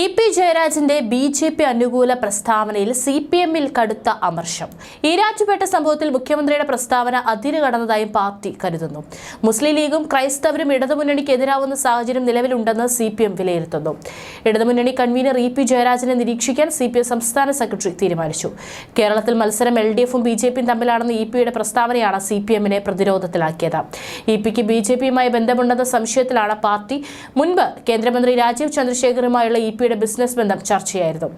E P ജയരാജന്റെ B J P അനുകൂല പ്രസ്താവനയിൽ സി പി എമ്മിൽ കടുത്ത അമർഷം. ഈരാറ്റുപേട്ട സംഭവത്തിൽ മുഖ്യമന്ത്രിയുടെ പ്രസ്താവന അതിര് കടന്നതായും പാർട്ടി കരുതുന്നു. മുസ്ലിം ലീഗും ക്രൈസ്തവരും ഇടതുമുന്നണിക്ക് എതിരാവുന്ന സാഹചര്യം നിലവിലുണ്ടെന്ന് സി പി എം വിലയിരുത്തുന്നു. ഇടതുമുന്നണി കൺവീനർ ഇ പി ജയരാജനെ നിരീക്ഷിക്കാൻ സി പി എം സംസ്ഥാന സെക്രട്ടറി തീരുമാനിച്ചു. കേരളത്തിൽ മത്സരം എൽ ഡി എഫും ബി ജെ പിയും തമ്മിലാണെന്ന ഇ പിയുടെ പ്രസ്താവനയാണ് സി പി എമ്മിനെ പ്രതിരോധത്തിലാക്കിയത്. ഇ പിക്ക് ബി ജെ പിയുമായി ബന്ധമുണ്ടെന്ന സംശയത്തിലാണ് പാർട്ടി. മുൻപ് കേന്ദ്രമന്ത്രി രാജീവ് ചന്ദ്രശേഖറുമായുള്ള ഇ പിയുടെ ബിസിനസ് ബന്ധം ചർച്ചയായിരുന്നു.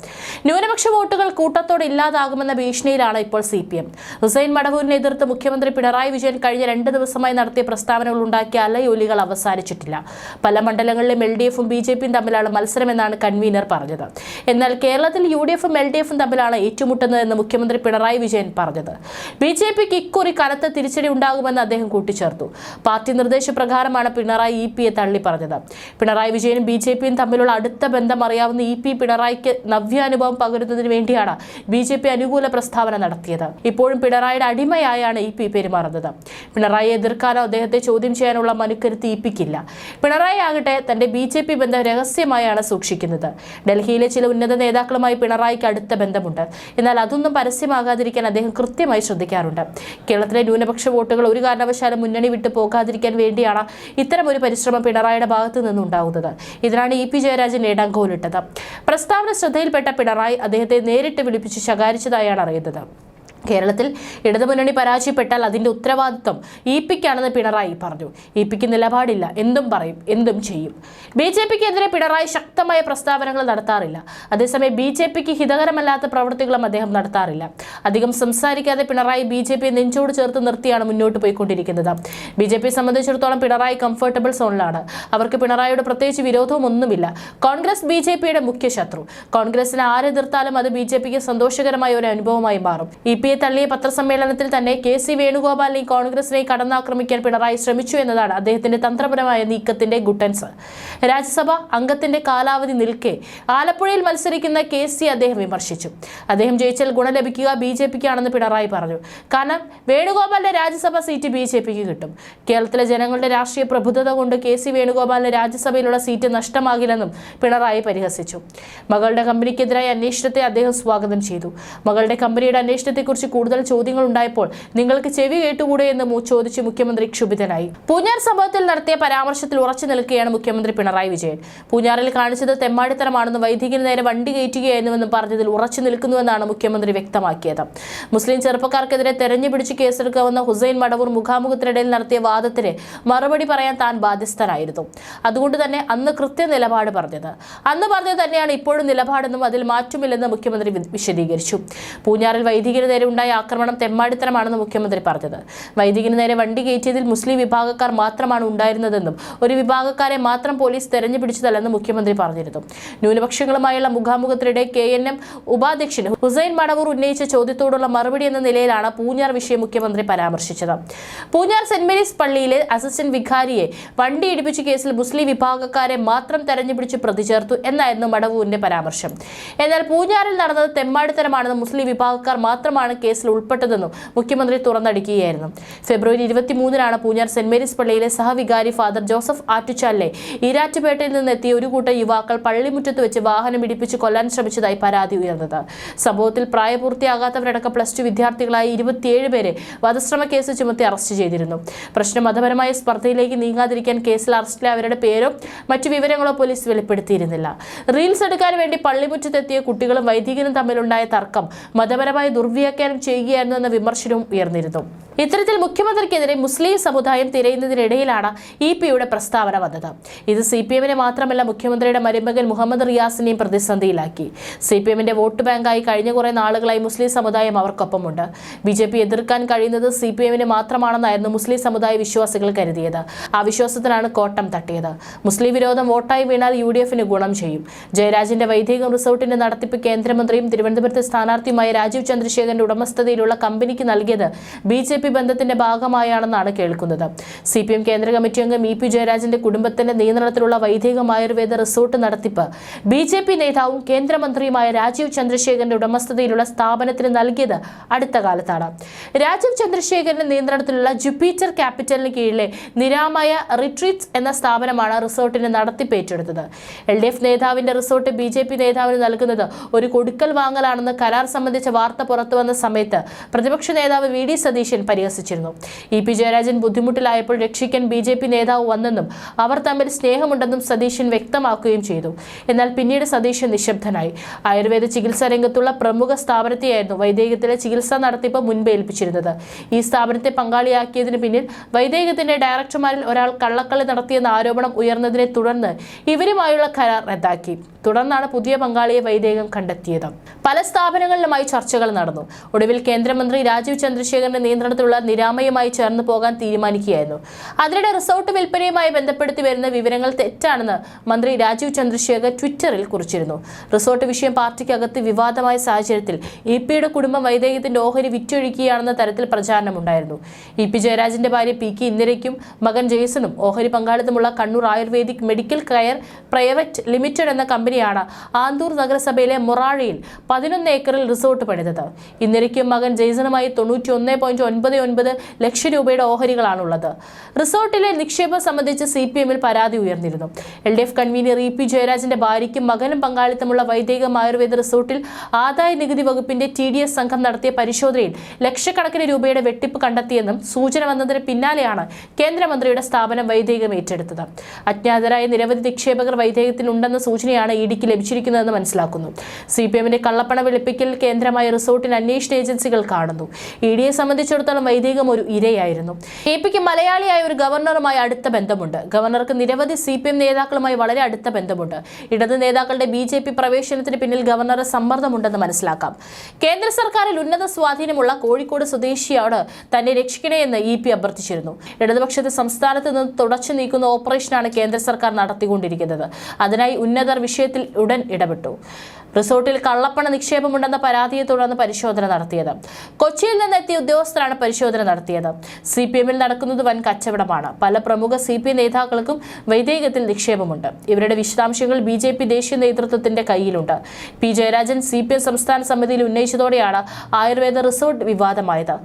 ന്യൂനപക്ഷ വോട്ടുകൾ കൂട്ടത്തോടെ ഇല്ലാതാകുമെന്ന ഭീഷണിയിലാണ് ഇപ്പോൾ സി പി എം ഹുസൈൻ മടവൂരിനെ എതിർത്ത് മുഖ്യമന്ത്രി പിണറായി വിജയൻ കഴിഞ്ഞ രണ്ട് ദിവസമായി നടത്തിയ പ്രസ്താവനകൾ ഉണ്ടാക്കിയ അലയൊലികൾ അവസാനിച്ചിട്ടില്ല. പല മണ്ഡലങ്ങളിലും എൽ ഡി എഫും ബി ജെ പിയും തമ്മിലാണ് മത്സരമെന്നാണ് കൺവീനർ പറഞ്ഞത്. എന്നാൽ കേരളത്തിൽ യു ഡി എഫും എൽ ഡി എഫും തമ്മിലാണ് ഏറ്റുമുട്ടുന്നതെന്ന് മുഖ്യമന്ത്രി പിണറായി വിജയൻ പറഞ്ഞത്. ബി ജെ പിക്ക് ഇക്കുറി കനത്ത തിരിച്ചടി ഉണ്ടാകുമെന്ന് അദ്ദേഹം കൂട്ടിച്ചേർത്തു. പാർട്ടി നിർദ്ദേശപ്രകാരമാണ് പിണറായി ഇ പിയെ തള്ളി പറഞ്ഞത് പിണറായി വിജയനും ബി ജെ പിയും തമ്മിലുള്ള അടുത്ത ബന്ധം അറിയാവുന്ന ഇ പി പിണറായിക്ക് നവ്യാനുഭവം പകരുന്നതിന് വേണ്ടിയാണ് ബി ജെ പി അനുകൂല പ്രസ്താവന നടത്തിയത്. ഇപ്പോഴും പിണറായിയുടെ അടിമയായാണ് ഇ പി പെരുമാറുന്നത്. പിണറായിയെ എതിർക്കാനോ അദ്ദേഹത്തെ ചോദ്യം ചെയ്യാനുള്ള മനുക്കരുത്ത് ഇ പിക്കില്ല. പിണറായി ആകട്ടെ തന്റെ ബി ജെ പി ബന്ധം രഹസ്യമായാണ് സൂക്ഷിക്കുന്നത്. ഡൽഹിയിലെ ചില ഉന്നത നേതാക്കളുമായി പിണറായിക്ക് അടുത്ത ബന്ധമുണ്ട്. എന്നാൽ അതൊന്നും പരസ്യമാകാതിരിക്കാൻ അദ്ദേഹം കൃത്യമായി ശ്രദ്ധിക്കാറുണ്ട്. കേരളത്തിലെ ന്യൂനപക്ഷ വോട്ടുകൾ ഒരു കാരണവശാലും മുന്നണി വിട്ടു പോകാതിരിക്കാൻ വേണ്ടിയാണ് ഇത്തരം ഒരു പരിശ്രമം പിണറായിയുടെ ഭാഗത്തു നിന്നുണ്ടാകുന്നത് ഇതിനാണ് ഇ പി ജയരാജൻ ഇടങ്കോലിട്ടത് പ്രസ്താവന ശ്രദ്ധയിൽപ്പെട്ട പിണറായി അദ്ദേഹത്തെ നേരിട്ട് വിളിപ്പിച്ച് ശകാരിച്ചതായാണ് അറിയുന്നത്. കേരളത്തിൽ ഇടതുമുന്നണി പരാജയപ്പെട്ടാൽ അതിന്റെ ഉത്തരവാദിത്വം ഇ പിക്കാണെന്ന് പിണറായി പറഞ്ഞു. ഇ പിക്ക് നിലപാടില്ല. എന്തും പറയും എന്തും ചെയ്യും. ബി ജെ പിക്കെതിരെ പിണറായി ശക്തമായ പ്രസ്താവനകൾ നടത്താറില്ല. അതേസമയം ബി ജെ പിക്ക് ഹിതകരമല്ലാത്ത പ്രവൃത്തികളും അദ്ദേഹം നടത്താറില്ല. അധികം സംസാരിക്കാതെ പിണറായി ബി ജെ പി നെഞ്ചോട് ചേർത്ത് നിർത്തിയാണ് മുന്നോട്ട് പോയിക്കൊണ്ടിരിക്കുന്നത്. ബി ജെ പിയെ സംബന്ധിച്ചിടത്തോളം പിണറായി കംഫർട്ടബിൾ സോണിലാണ്. അവർക്ക് പിണറായിയുടെ പ്രത്യേകിച്ച് വിരോധവും ഒന്നുമില്ല. കോൺഗ്രസ് ബി ജെ പിയുടെ മുഖ്യ ശത്രു കോൺഗ്രസിനെ ആരെതിർത്താലും അത് ബി ജെ പിക്ക് സന്തോഷകരമായ ഒരു അനുഭവമായി മാറും. ഇ പിയെ തള്ളിയ പത്രസമ്മേളനത്തിൽ തന്നെ കെ സി വേണുഗോപാലിനെ കോൺഗ്രസിനെ കടന്നാക്രമിക്കാൻ പിണറായി ശ്രമിച്ചു എന്നതാണ് അദ്ദേഹത്തിന്റെ തന്ത്രപരമായ നീക്കത്തിന്റെ ഗുട്ടൻസ്. രാജ്യസഭ അംഗത്തിന്റെ കാലാവധി നിൽക്കെ ആലപ്പുഴയിൽ മത്സരിക്കുന്ന കെ സി അദ്ദേഹം വിമർശിച്ചു. അദ്ദേഹം ജയിച്ചാൽ ഗുണം ലഭിക്കുക ബി ജെ പിക്കാണെന്ന് പിണറായി പറഞ്ഞു. കാരണം വേണുഗോപാലിന്റെ രാജ്യസഭ സീറ്റ് ബി ജെ പിക്ക് കിട്ടും. കേരളത്തിലെ ജനങ്ങളുടെ രാഷ്ട്രീയ പ്രബുദ്ധത കൊണ്ട് കെ സി വേണുഗോപാലിന് രാജ്യസഭയിലുള്ള സീറ്റ് നഷ്ടമാകില്ലെന്നും പിണറായി പരിഹസിച്ചു. മകളുടെ കമ്പനിക്കെതിരായ അന്വേഷണത്തെ അദ്ദേഹം സ്വാഗതം ചെയ്തു. മകളുടെ കമ്പനിയുടെ അന്വേഷണത്തെക്കുറിച്ച് കൂടുതൽ ചോദ്യങ്ങൾ ഉണ്ടായപ്പോൾ നിങ്ങൾക്ക് ചെവി കേട്ടുകൂടെ എന്ന് ചോദിച്ച് മുഖ്യമന്ത്രി ക്ഷുഭിതനായി. പൂഞ്ഞാർ സംഭവത്തിൽ നടത്തിയ പരാമർശത്തിൽ ഉറച്ചു നിൽക്കുകയാണ് മുഖ്യമന്ത്രി പിണറായി വിജയൻ. പൂഞ്ഞാറിൽ കാണിച്ചത് തെമ്മാടിത്തരമാണെന്ന് വൈദികന് നേരെ വണ്ടി കയറ്റുകയായിരുന്നുവെന്ന് പറഞ്ഞതിൽ ഉറച്ചു നിൽക്കുന്നുവെന്നാണ് മുഖ്യമന്ത്രി വ്യക്തമാക്കിയത്. മുസ്ലിം ചെറുപ്പക്കാർക്കെതിരെ തെരഞ്ഞു പിടിച്ച് കേസെടുക്കാവുന്ന ഹുസൈൻ മടവൂർ മുഖാമുഖത്തിനിടയിൽ നടത്തിയ വാദത്തിന് മറുപടി പറയാൻ താൻ ബാധ്യസ്ഥനായിരുന്നു. അതുകൊണ്ട് തന്നെ അന്ന് കൃത്യ നിലപാട് പറഞ്ഞത്. അന്ന് പറഞ്ഞത് തന്നെയാണ് ഇപ്പോഴും നിലപാടെന്നും അതിൽ മാറ്റമില്ലെന്ന് മുഖ്യമന്ത്രി വിശദീകരിച്ചു. പൂഞ്ഞാറിൽ വൈദികന് നേരെ ഉണ്ടായ ആക്രമണം തെമ്മാടിത്തരമാണെന്ന് മുഖ്യമന്ത്രി പറഞ്ഞത്. വൈദികന് നേരെ വണ്ടി കയറ്റിയതിൽ മുസ്ലിം വിഭാഗക്കാർ മാത്രമാണ് ഉണ്ടായിരുന്നതെന്നും ഒരു വിഭാഗക്കാരെ മാത്രം പോലീസ് തെരഞ്ഞു പിടിച്ചതല്ലെന്നും മുഖ്യമന്ത്രി പറഞ്ഞിരുന്നു. ന്യൂനപക്ഷങ്ങളുമായുള്ള മുഖാമുഖത്തിനിടെ കെ എൻ എം ഉപാധ്യക്ഷൻ ഹുസൈൻ മടവൂർ ഉന്നയിച്ച ചോദ്യത്തോടുള്ള മറുപടി എന്ന നിലയിലാണ് പൂഞ്ഞാർ വിഷയം മുഖ്യമന്ത്രി പരാമർശിച്ചത്. പൂഞ്ഞാർ സെന്റ് മേരീസ് പള്ളിയിലെ അസിസ്റ്റന്റ് വികാരിയെ വണ്ടി ഇടിപ്പിച്ച കേസിൽ മുസ്ലിം വിഭാഗക്കാരെ മാത്രം തെരഞ്ഞുപിടിച്ച് പ്രതി ചേർത്തു എന്നായിരുന്നു മടവൂരിന്റെ പരാമർശം. എന്നാൽ പൂഞ്ഞാറിൽ നടന്നത് തെമ്മാടിത്തരമാണെന്നും മുസ്ലിം വിഭാഗക്കാർ മാത്രമാണ് കേസിൽ ഉൾപ്പെട്ടതെന്നും മുഖ്യമന്ത്രി തുറന്നടിക്കുകയായിരുന്നു. ഫെബ്രുവരി ഇരുപത്തിമൂന്നിനാണ് പൂഞ്ഞാർ സെന്റ് മേരീസ് പള്ളിയിലെ സഹവികാരി ഫാദർ ജോസഫ് ആറ്റുചാലിനെ ഈരാറ്റുപേട്ടയിൽ നിന്നെത്തിയ ഒരു കൂട്ടം യുവാക്കൾ പള്ളിമുറ്റത്ത് വെച്ച് വാഹനം ഇടിപ്പിച്ച് കൊല്ലാൻ ശ്രമിച്ചതായി പരാതി ഉയർന്നത്. സംഭവത്തിൽ പ്രായപൂർത്തിയാകാത്തവരടക്കം പ്ലസ് ടു വിദ്യാർത്ഥികളായ ഇരുപത്തിയേഴ് പേരെ വധശ്രമ കേസ് ചുമത്തി അറസ്റ്റ് ചെയ്തിരുന്നു. പ്രശ്നം മതപരമായ സ്പർദ്ധയിലേക്ക് നീങ്ങാതിരിക്കാൻ കേസിൽ അറസ്റ്റിലെ അവരുടെ പേരോ മറ്റു വിവരങ്ങളോ പോലീസ് വെളിപ്പെടുത്തിയിരുന്നില്ല. റീൽസ് എടുക്കാൻ വേണ്ടി പള്ളിമുറ്റത്തെത്തിയ കുട്ടികളും വൈദികനും തമ്മിലുണ്ടായ തർക്കം മതപരമായ ദുർവ്യാഖ്യാനം ചെയ്യുകയായിരുന്നു എന്ന വിമർശനവും ഉയർന്നിരുന്നു. ഇത്തരത്തിൽ മുഖ്യമന്ത്രിക്കെതിരെ മുസ്ലിം സമുദായം തിരയുന്നതിനിടയിലാണ് ഇ പിയുടെ പ്രസ്താവന വന്നത്. ഇത് സി പി എമ്മിനെ മാത്രമല്ല മുഖ്യമന്ത്രിയുടെ മരുമകൻ മുഹമ്മദ് റിയാസിനെയും പ്രതിസന്ധിയിലാക്കി. സി പി എമ്മിന്റെ വോട്ട് ബാങ്കായി കഴിഞ്ഞ കുറേ നാളുകളായി മുസ്ലിം സമുദായം അവർക്കൊപ്പമുണ്ട്. ബി ജെ പി എതിർക്കാൻ കഴിയുന്നത് സി പി എമ്മിന് മാത്രമാണെന്നായിരുന്നു മുസ്ലിം സമുദായ വിശ്വാസികൾ കരുതിയത്. ആ വിശ്വാസത്തിനാണ് കോട്ടം തട്ടിയത്. മുസ്ലിം വിരോധം വോട്ടായി വീണാൽ യു ഡി എഫിന് ഗുണം ചെയ്യും. ജയരാജിന്റെ വൈദികം റിസോർട്ടിന്റെ നടത്തിപ്പ് കേന്ദ്രമന്ത്രിയും തിരുവനന്തപുരത്തെ സ്ഥാനാർത്ഥിയുമായ രാജീവ് ചന്ദ്രശേഖരന്റെ ഉടമസ്ഥതയിലുള്ള കമ്പനിക്ക് നൽകിയത് ബി ജെ പി പി ബന്ധത്തിന്റെ ഭാഗമായാണെന്നാണ് കേൾക്കുന്നത്. സി പി എം കേന്ദ്ര കമ്മിറ്റി അംഗം ഇ പി ജയരാജന്റെ കുടുംബത്തിന്റെ നിയന്ത്രണത്തിലുള്ള വൈദികം ആയുർവേദ റിസോർട്ട് നടത്തിപ്പ് ബി ജെ പി നേതാവും കേന്ദ്രമന്ത്രിയുമായ രാജീവ് ചന്ദ്രശേഖരന്റെ ഉടമസ്ഥതയിലുള്ള സ്ഥാപനത്തിന് നൽകിയത് അടുത്ത കാലത്താണ്. രാജീവ് ചന്ദ്രശേഖരന്റെ നിയന്ത്രണത്തിലുള്ള ജുപ്പിറ്റർ ക്യാപിറ്റലിന് കീഴിലെ നിരാമയ റിട്രീറ്റ്സ് എന്ന സ്ഥാപനമാണ് റിസോർട്ടിന് നടത്തിപ്പ് ഏറ്റെടുത്തത്. എൽ ഡി എഫ് നേതാവിന്റെ റിസോർട്ട് ബി ജെ പി നേതാവിന് നൽകുന്നത് ഒരു കൊടുക്കൽ വാങ്ങലാണെന്ന് കരാർ സംബന്ധിച്ച വാർത്ത പുറത്തുവന്ന സമയത്ത് പ്രതിപക്ഷ നേതാവ് വി ഡി സതീശൻ പരിഹസിച്ചിരുന്നു. ഇ പി ജയരാജൻ ബുദ്ധിമുട്ടിലായപ്പോൾ രക്ഷിക്കാൻ ബി ജെ പി നേതാവ് വന്നെന്നും അവർ തമ്മിൽ സ്നേഹമുണ്ടെന്നും സതീശൻ വ്യക്തമാക്കുകയും ചെയ്തു. എന്നാൽ പിന്നീട് സതീശൻ നിശബ്ദനായി. ആയുർവേദ ചികിത്സാ രംഗത്തുള്ള പ്രമുഖ സ്ഥാപനത്തെയായിരുന്നു വൈദേഹത്തിലെ ചികിത്സാ നടത്തിപ്പ് മുൻപ് ഏൽപ്പിച്ചിരുന്നത്. ഈ സ്ഥാപനത്തെ പങ്കാളിയാക്കിയതിന് പിന്നിൽ വൈദേഹത്തിന്റെ ഡയറക്ടർമാരിൽ ഒരാൾ കള്ളക്കളി നടത്തിയെന്ന ആരോപണം ഉയർന്നതിനെ തുടർന്ന് ഇവരുമായുള്ള കരാർ റദ്ദാക്കി. തുടർന്നാണ് പുതിയ പങ്കാളിയെ വൈദേഹം കണ്ടെത്തിയത്. പല സ്ഥാപനങ്ങളിലുമായി ചർച്ചകൾ നടന്നു. ഒടുവിൽ കേന്ദ്രമന്ത്രി രാജീവ് ചന്ദ്രശേഖരന്റെ നിയന്ത്രണത്തിലുള്ള നിരാമയുമായി ചേർന്ന് പോകാൻ തീരുമാനിക്കുകയായിരുന്നു. അതിനിടെ റിസോർട്ട് വിൽപ്പനയുമായി ബന്ധപ്പെടുത്തി വരുന്ന വിവരങ്ങൾ തെറ്റാണെന്ന് മന്ത്രി രാജീവ് ചന്ദ്രശേഖർ ട്വിറ്ററിൽ കുറിച്ചിരുന്നു. റിസോർട്ട് വിഷയം പാർട്ടിക്കകത്ത് വിവാദമായ സാഹചര്യത്തിൽ ഇ പിയുടെ കുടുംബം വൈദേഹത്തിന്റെ ഓഹരി വിറ്റൊഴുക്കുകയാണെന്ന തരത്തിൽ പ്രചാരണമുണ്ടായിരുന്നു. ഇ പി ജയരാജന്റെ ഭാര്യ പി കെ ഇന്ദിരയ്ക്കും മകൻ ജെയ്സണും ഓഹരി പങ്കാളിത്തമുള്ള Kannur ayurvedic medical care private limited എന്ന കമ്പനിയാണ് ആന്തൂർ നഗരസഭയിലെ മൊറാഴയിൽ പതിനൊന്ന് ഏക്കറിൽ റിസോർട്ട് പണിതത്. ഇന്ദിരയ്ക്കും മകൻ ജെയ്സണുമായി തൊണ്ണൂറ്റി ഒന്ന് പോയിന്റ് ഒൻപത് ഒൻപത് ഒൻപത് ലക്ഷം രൂപയുടെ ഓഹരികളാണുള്ളത്. റിസോർട്ടിലെ നിക്ഷേപം സംബന്ധിച്ച് സി പി എമ്മിൽ പരാതി ഉയർന്നിരുന്നു. L D F convener E P ജയരാജന്റെ ഭാര്യയ്ക്കും മകനും പങ്കാളിത്തമുള്ള വൈദികം ആയുർവേദ റിസോർട്ടിൽ ആദായ നികുതി വകുപ്പിന്റെ ടി ഡി എസ് സംഘം നടത്തിയ പരിശോധനയിൽ ലക്ഷക്കണക്കിന് രൂപയുടെ വെട്ടിപ്പ് കണ്ടെത്തിയെന്നും സൂചന വന്നതിന് പിന്നാലെയാണ് കേന്ദ്രമന്ത്രിയുടെ സ്ഥാപനം വൈദികം ഏറ്റെടുത്തത്. അജ്ഞാതരായ നിരവധി നിക്ഷേപകർ വൈദേഹത്തിൽ ഉണ്ടെന്ന സൂചനയാണ് ഇ ഡിക്ക് ലഭിച്ചിരിക്കുന്നതെന്ന് മനസ്സിലാക്കുന്നു. സി പി എമ്മിന്റെ കള്ളപ്പണ വെളുപ്പിക്കൽ കേന്ദ്രമായ റിസോർട്ടിന് അന്വേഷണ ഏജൻസികൾ കാണുന്നു. ഇ ഡിയെ സംബന്ധിച്ചിടത്തോളം വൈദികം ഒരു ഇരയായിരുന്നു. എ പിക്ക് മലയാളിയായ ഒരു ഗവർണറുമായി അടുത്ത ബന്ധമുണ്ട്. ഗവർണർക്ക് നിരവധി സി പി എം നേതാക്കളുമായി വളരെ അടുത്ത ബന്ധമുണ്ട്. ഇടത് നേതാക്കളുടെ ബി ജെ പി പ്രവേശനത്തിന് പിന്നിൽ ഗവർണറെ സമ്മർദ്ദമുണ്ടെന്ന് മനസ്സിലാക്കാം. കേന്ദ്ര സർക്കാരിൽ ഉന്നത സ്വാധീനമുള്ള കോഴിക്കോട് സ്വദേശിയോട് തന്നെ രക്ഷിക്കണേ എന്ന് ഇ പി അഭ്യർത്ഥിച്ചിരുന്നു. ഇടതുപക്ഷത്തെ സംസ്ഥാനത്ത് നിന്ന് തുടച്ചു നീക്കുന്ന ഓപ്പറേഷനാണ് കേന്ദ്ര സർക്കാർ നടത്തിക്കൊണ്ടിരിക്കുന്നത്. അതിനായി ഉന്നതർ വിഷയത്തിൽ ഉടൻ ഇടപെട്ടു. റിസോർട്ടിൽ കള്ളപ്പണ നിക്ഷേപമുണ്ടെന്ന പരാതിയെ തുടർന്ന് പരിശോധന നടത്തിയത്. കൊച്ചിയിൽ നിന്നെത്തിയ ഉദ്യോഗസ്ഥരാണ് പരിശോധന നടത്തിയത്. സി പി എമ്മിൽ നടക്കുന്നത് വൻ കച്ചവടമാണ്. പല പ്രമുഖ സി പി നേതാക്കൾക്കും വൈദേകത്തിൽ നിക്ഷേപമുണ്ട്. ഇവരുടെ വിശദാംശങ്ങൾ ബി ജെ പി ദേശീയ നേതൃത്വത്തിന്റെ കയ്യിലുണ്ട്. P Jayarajan C P M സംസ്ഥാന സമിതിയിൽ ഉന്നയിച്ചതോടെയാണ് ആയുർവേദ റിസോർട്ട് വിവാദമായത്.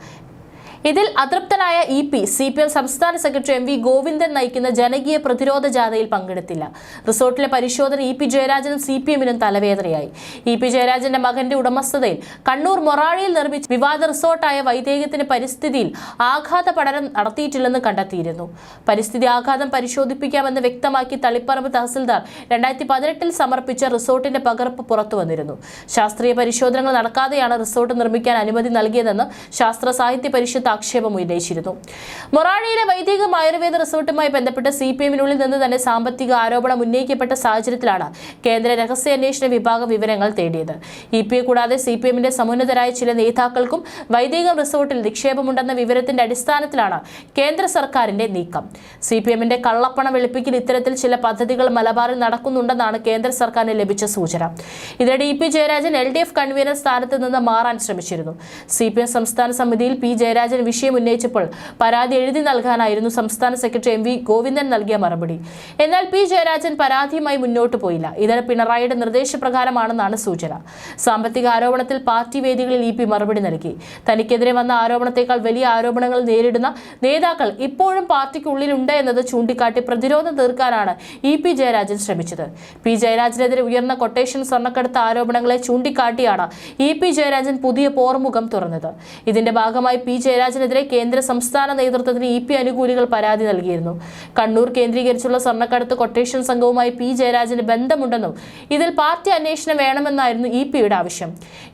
ഇതിൽ അതൃപ്തനായ E P C P M സംസ്ഥാന സെക്രട്ടറി എം വി ഗോവിന്ദൻ നയിക്കുന്ന ജനകീയ പ്രതിരോധ ജാഥയിൽ പങ്കെടുത്തില്ല. റിസോർട്ടിലെ പരിശോധന ഇ പി ജയരാജനും സി പി എമ്മിനും തലവേദനയായി. ഇ പി ജയരാജന്റെ മകന്റെ ഉടമസ്ഥതയിൽ കണ്ണൂർ മൊറാഴിയിൽ നിർമ്മിച്ച വിവാദ റിസോർട്ടായ വൈദേഹത്തിന്റെ പരിസ്ഥിതിയിൽ ആഘാത പഠനം നടത്തിയിട്ടില്ലെന്ന് കണ്ടെത്തിയിരുന്നു. പരിസ്ഥിതി ആഘാതം പരിശോധിപ്പിക്കാമെന്ന് വ്യക്തമാക്കി തളിപ്പറമ്പ് തഹസിൽദാർ രണ്ടായിരത്തി പതിനെട്ടിൽ സമർപ്പിച്ച റിസോർട്ടിന്റെ പകർപ്പ് പുറത്തു വന്നിരുന്നു. ശാസ്ത്രീയ പരിശോധനകൾ നടക്കാതെയാണ് റിസോർട്ട് നിർമ്മിക്കാൻ അനുമതി നൽകിയതെന്ന് ശാസ്ത്ര സാഹിത്യ പരിഷത്ത് ആക്ഷേപം ഉന്നയിച്ചിരുന്നു. മൊറാഴിയിലെ വൈദികം ആയുർവേദ റിസോർട്ടുമായി ബന്ധപ്പെട്ട് സി പി എമ്മിനുള്ളിൽ നിന്ന് തന്നെ സാമ്പത്തിക ആരോപണം ഉന്നയിക്കപ്പെട്ട സാഹചര്യത്തിലാണ് കേന്ദ്ര രഹസ്യാന്വേഷണ വിഭാഗം വിവരങ്ങൾ തേടിയത്. ഇ പി എ കൂടാതെ സി പി എമ്മിന്റെ സമുന്നതരായ ചില നേതാക്കൾക്കും വൈദികം റിസോർട്ടിൽ നിക്ഷേപമുണ്ടെന്ന വിവരത്തിന്റെ അടിസ്ഥാനത്തിലാണ് കേന്ദ്ര സർക്കാരിന്റെ നീക്കം. സി പി എമ്മിന്റെ കള്ളപ്പണം വെളുപ്പിക്കൽ ഇത്തരത്തിൽ ചില പദ്ധതികൾ മലബാറിൽ നടക്കുന്നുണ്ടെന്നാണ് കേന്ദ്ര സർക്കാരിന് ലഭിച്ച സൂചന. ഇതിനിടെ E P Jayarajan L D F convener സ്ഥാനത്ത് നിന്ന് മാറാൻ ശ്രമിച്ചിരുന്നു. സി പി എം സംസ്ഥാന സമിതിയിൽ പി ജയരാജൻ വിഷയം ഉന്നയിച്ചപ്പോൾ പരാതി എഴുതി നൽകാനായിരുന്നു സംസ്ഥാന സെക്രട്ടറി എം വി ഗോവിന്ദൻ നൽകിയ മറുപടി. എന്നാൽ പി ജയരാജൻ പരാതിയുമായി മുന്നോട്ട് പോയില്ല. ഇത് പിണറായിയുടെ നിർദ്ദേശപ്രകാരമാണെന്നാണ് സൂചന. സാമ്പത്തിക ആരോപണത്തിൽ പാർട്ടി വേദികളിൽ ഇ പി മറുപടി നൽകി. തനിക്കെതിരെ വന്ന ആരോപണത്തെക്കാൾ വലിയ ആരോപണങ്ങൾ നേരിടുന്ന നേതാക്കൾ ഇപ്പോഴും പാർട്ടിക്കുള്ളിലുണ്ട് എന്നത് ചൂണ്ടിക്കാട്ടി പ്രതിരോധം തീർക്കാനാണ് ഇ പി ജയരാജൻ ശ്രമിച്ചത്. പി ജയരാജനെതിരെ ഉയർന്ന കൊട്ടേഷൻ സ്വർണക്കടത്ത് ആരോപണങ്ങളെ ചൂണ്ടിക്കാട്ടിയാണ് ഇ പി ജയരാജൻ പുതിയ പോർമുഖം തുറന്നത്. ഇതിന്റെ ഭാഗമായി പി ജയരാജനെതിരെ കേന്ദ്ര സംസ്ഥാന നേതൃത്വത്തിന് ഇ പി അനുകൂലികൾ പരാതി നൽകിയിരുന്നു. കണ്ണൂർ കേന്ദ്രീകരിച്ചുള്ള സ്വർണക്കടത്ത് കൊട്ടേഷൻ സംഘവുമായി പി ജയരാജന് ബന്ധമുണ്ടെന്നും ഇതിൽ പാർട്ടി അന്വേഷണം വേണമെന്നായിരുന്നു ഇ പിയുടെ ആവശ്യം.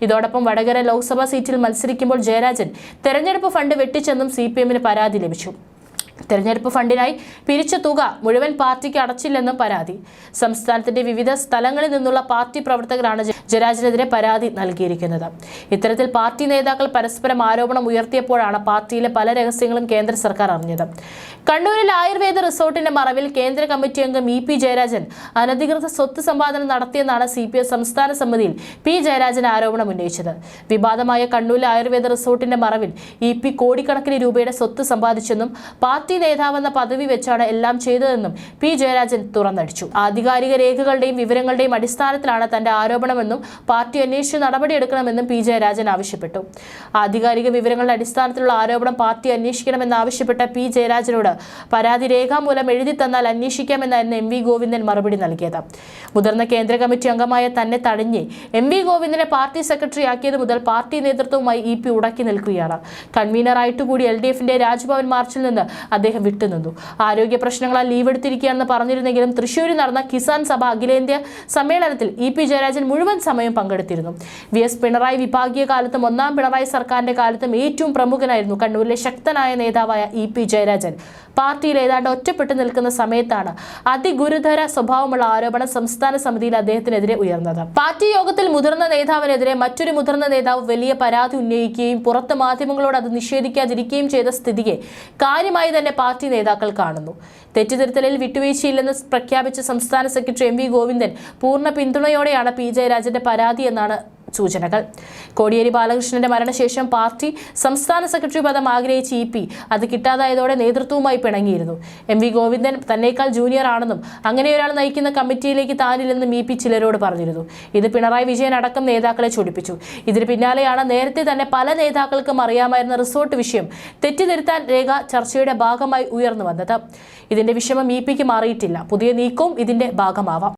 ഇതോടൊപ്പം വടകര ലോക്സഭാ സീറ്റിൽ മത്സരിക്കുമ്പോൾ ജയരാജൻ തെരഞ്ഞെടുപ്പ് ഫണ്ട് വെട്ടിച്ചെന്നും സി പി എമ്മിന് പരാതി ലഭിച്ചു. തെരഞ്ഞെടുപ്പ് ഫണ്ടിനായി പിരിച്ച തുക മുഴുവൻ പാർട്ടിക്ക് അടച്ചില്ലെന്നും പരാതി. സംസ്ഥാനത്തിന്റെ വിവിധ സ്ഥലങ്ങളിൽ നിന്നുള്ള പാർട്ടി പ്രവർത്തകരാണ് ജരാജിനെതിരെ പരാതി നൽകിയിരിക്കുന്നത്. ഇത്തരത്തിൽ പാർട്ടി നേതാക്കൾ പരസ്പരം ആരോപണം ഉയർത്തിയപ്പോഴാണ് പാർട്ടിയിലെ പല രഹസ്യങ്ങളും കേന്ദ്ര സർക്കാർ അറിഞ്ഞത്. കണ്ണൂരിൽ ആയുർവേദ റിസോർട്ടിന്റെ മറവിൽ കേന്ദ്ര കമ്മിറ്റി അംഗം ഇ പി ജയരാജൻ അനധികൃത സ്വത്ത് സമ്പാദനം നടത്തിയെന്നാണ് സി പി എം സംസ്ഥാന സമിതിയിൽ പി ജയരാജൻ ആരോപണം ഉന്നയിച്ചത്. വിവാദമായ കണ്ണൂരിലെ ആയുർവേദ റിസോർട്ടിന്റെ മറവിൽ ഇ പി കോടിക്കണക്കിന് രൂപയുടെ സ്വത്ത് സമ്പാദിച്ചെന്നും പാർട്ടി നേതാവെന്ന പദവി വെച്ചാണ് എല്ലാം ചെയ്തതെന്നും പി ജയരാജൻ തുറന്നടിച്ചു. ആധികാരിക രേഖകളുടെയും വിവരങ്ങളുടെയും അടിസ്ഥാനത്തിലാണ് തന്റെ ആരോപണമെന്നും പാർട്ടി അന്വേഷിച്ച് നടപടിയെടുക്കണമെന്നും പി ജയരാജൻ ആവശ്യപ്പെട്ടു. ആധികാരിക വിവരങ്ങളുടെ അടിസ്ഥാനത്തിലുള്ള ആരോപണം പാർട്ടി അന്വേഷിക്കണമെന്നാവശ്യപ്പെട്ട പി ജയരാജനോട് പരാതി രേഖാമൂലം എഴുതി തന്നാൽ അന്വേഷിക്കാമെന്നായിരുന്നു എം വി ഗോവിന്ദൻ മറുപടി നൽകിയത്. മുതിർന്ന കേന്ദ്ര കമ്മിറ്റി അംഗമായ തന്നെ തടഞ്ഞ് എം വി ഗോവിന്ദനെ പാർട്ടി സെക്രട്ടറി ആക്കിയത് മുതൽ പാർട്ടി നേതൃത്വവുമായി ഇ പി ഉടക്കി നിൽക്കുകയാണ്. കൺവീനറായിട്ട് കൂടി എൽ ഡി എഫിന്റെ രാജ്ഭവൻ മാർച്ചിൽ നിന്ന് അദ്ദേഹം വിട്ടുനിന്നു. ആരോഗ്യ പ്രശ്നങ്ങളാൽ ലീവ് എടുത്തിരിക്കുകയാണെന്ന് പറഞ്ഞിരുന്നെങ്കിലും തൃശൂരിൽ നടന്ന കിസാൻ സഭ അഖിലേന്ത്യാ സമ്മേളനത്തിൽ ഇ പി ജയരാജൻ മുഴുവൻ സമയം പങ്കെടുത്തിരുന്നു. വി എസ് പിണറായി വിഭാഗീയ കാലത്തും ഒന്നാം പിണറായി സർക്കാരിന്റെ കാലത്തും ഏറ്റവും പ്രമുഖനായിരുന്നു കണ്ണൂരിലെ ശക്തനായ നേതാവായ ഇ പി ജയരാജൻ. പാർട്ടിയിൽ ഏതാണ്ട് ഒറ്റപ്പെട്ടു നിൽക്കുന്ന സമയത്താണ് അതിഗുരുതര സ്വഭാവമുള്ള ആരോപണം സംസ്ഥാന സമിതിയിൽ അദ്ദേഹത്തിനെതിരെ ഉയർന്നത്. പാർട്ടി യോഗത്തിൽ മുതിർന്ന നേതാവിനെതിരെ മറ്റൊരു മുതിർന്ന നേതാവ് വലിയ പരാതി ഉന്നയിക്കുകയും പുറത്ത് മാധ്യമങ്ങളോട് അത് നിഷേധിക്കാതിരിക്കുകയും ചെയ്ത സ്ഥിതിയെ കാര്യമായി തന്നെ പാർട്ടി നേതാക്കൾ കാണുന്നു. തെറ്റുതിരുത്തലിൽ വിട്ടുവീഴ്ചയില്ലെന്ന് പ്രഖ്യാപിച്ച സംസ്ഥാന സെക്രട്ടറി എം വി ഗോവിന്ദൻ പൂർണ പിന്തുണയോടെയാണ് പി ജയരാജന്റെ പരാതി എന്നാണ് സൂചനകൾ. കോടിയേരി ബാലകൃഷ്ണന്റെ മരണശേഷം പാർട്ടി സംസ്ഥാന സെക്രട്ടറി പദം ആഗ്രഹിച്ച ഇ പി. അത് കിട്ടാതായതോടെ നേതൃത്വവുമായി പിണങ്ങിയിരുന്നു. എം വി ഗോവിന്ദൻ തന്നേക്കാൾ ജൂനിയർ ആണെന്നും അങ്ങനെ ഒരാൾ നയിക്കുന്ന കമ്മിറ്റിയിലേക്ക് താനില്ലെന്നും ഇ പി ചിലരോട് പറഞ്ഞിരുന്നു. ഇത് പിണറായി വിജയൻ അടക്കം നേതാക്കളെ ചൊടിപ്പിച്ചു. ഇതിന് പിന്നാലെയാണ് നേരത്തെ തന്നെ പല നേതാക്കൾക്കും അറിയാമായിരുന്ന റിസോർട്ട് വിഷയം തെറ്റിദ്ധരുത്താൻ രേഖ ചർച്ചയുടെ ഭാഗമായി ഉയർന്നു വന്നത്. ഇതിന്റെ വിഷമം ഇ പിക്ക് മാറിയിട്ടില്ല. പുതിയ നീക്കവും ഇതിന്റെ ഭാഗമാവാം.